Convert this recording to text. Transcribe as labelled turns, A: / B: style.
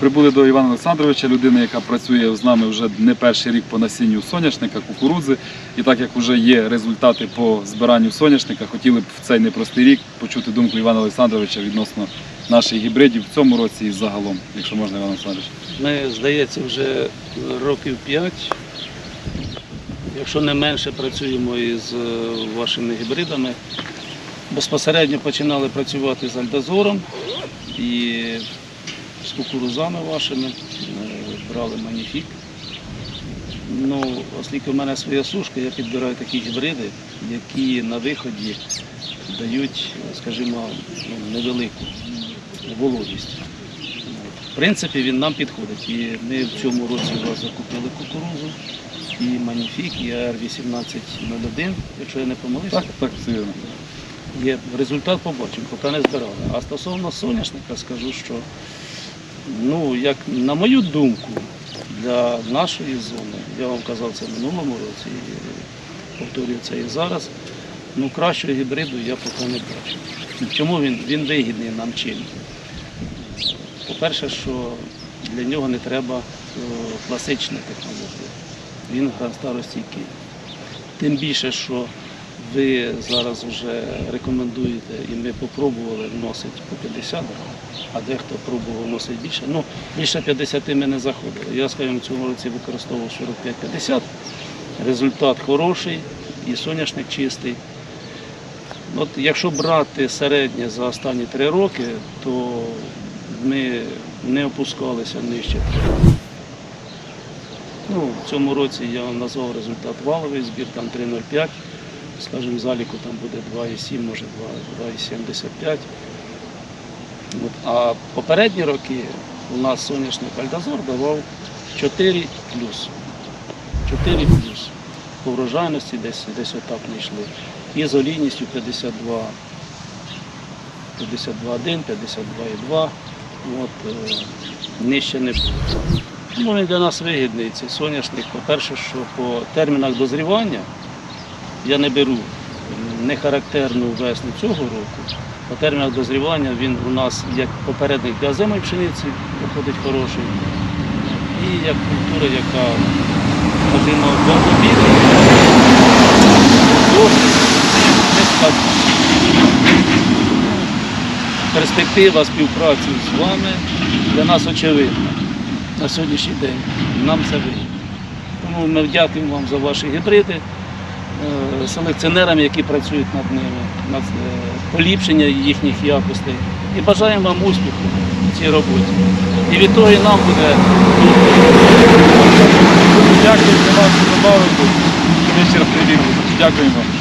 A: Прибули до Івана Олександровича, людини, яка працює з нами вже не перший рік по насінню соняшника, кукурудзи. І так як вже є результати по збиранню соняшника, хотіли б в цей непростий рік почути думку Івана Олександровича відносно наших гібридів в цьому році і загалом, якщо можна, Іван Олександрович.
B: Ми, здається, вже років 5, якщо не менше, працюємо із е, вашими гібридами. Безпосередньо починали працювати з альдозором і з кукурузами вашими, брали маніфік. Ну, оскільки в мене своя сушка, я підбираю такі гібриди, які на виході дають, скажімо, ну, невелику вологість. В принципі, він нам підходить. І ми в цьому році у вас закупили кукурузу, і Маніфік, і АР-1801, якщо я не помилився.
A: Так, так, вірно.
B: Є результат побачимо, поки не збирали. А стосовно соняшника скажу, що ну, як на мою думку, для нашої зони, я вам казав це в минулому році, і повторюю це і зараз. Ну, кращого гібриду я поки не бачу. Чому він? Він вигідний нам чим? По-перше, що для нього не треба е, класична технологія. Він гранстаростійкий. Тим більше, що ви зараз вже рекомендуєте, і ми попробували вносити по 50 грам, а дехто пробував вносити більше. Ну, більше 50 ми не заходили. Я, скажімо, в цьому році використовував 45-50. Результат хороший і соняшник чистий. От якщо брати середнє за останні три роки, то ми не опускалися нижче. Ну, в цьому році я назвав результат валовий збір, там 3,05. Скажімо, заліку там буде 2,7, може 2,75. А попередні роки у нас соняшник Альдазор давав 4 плюс. 4 плюс. По врожайності десь, десь отак ми йшли. І з олійністю 52, 52,1, 52,2. От, е, нижче не було. Тому він для нас вигідний цей соняшник. По-перше, що по термінах дозрівання я не беру не характерну весну цього року. По термінах дозрівання він у нас як попередник для озимої пшениці виходить хороший. І як культура, яка, скажімо, довгобідна, не складна. Перспектива співпраці з вами для нас очевидна на сьогоднішній день. Нам це вигідно. Тому ми дякуємо вам за ваші гібриди, селекціонерам, які працюють над ними, над е, поліпшення їхніх якостей. І бажаємо вам успіху в цій роботі. І від того і нам буде
A: Дякую за вашу добавку. Вечір. Дякуємо.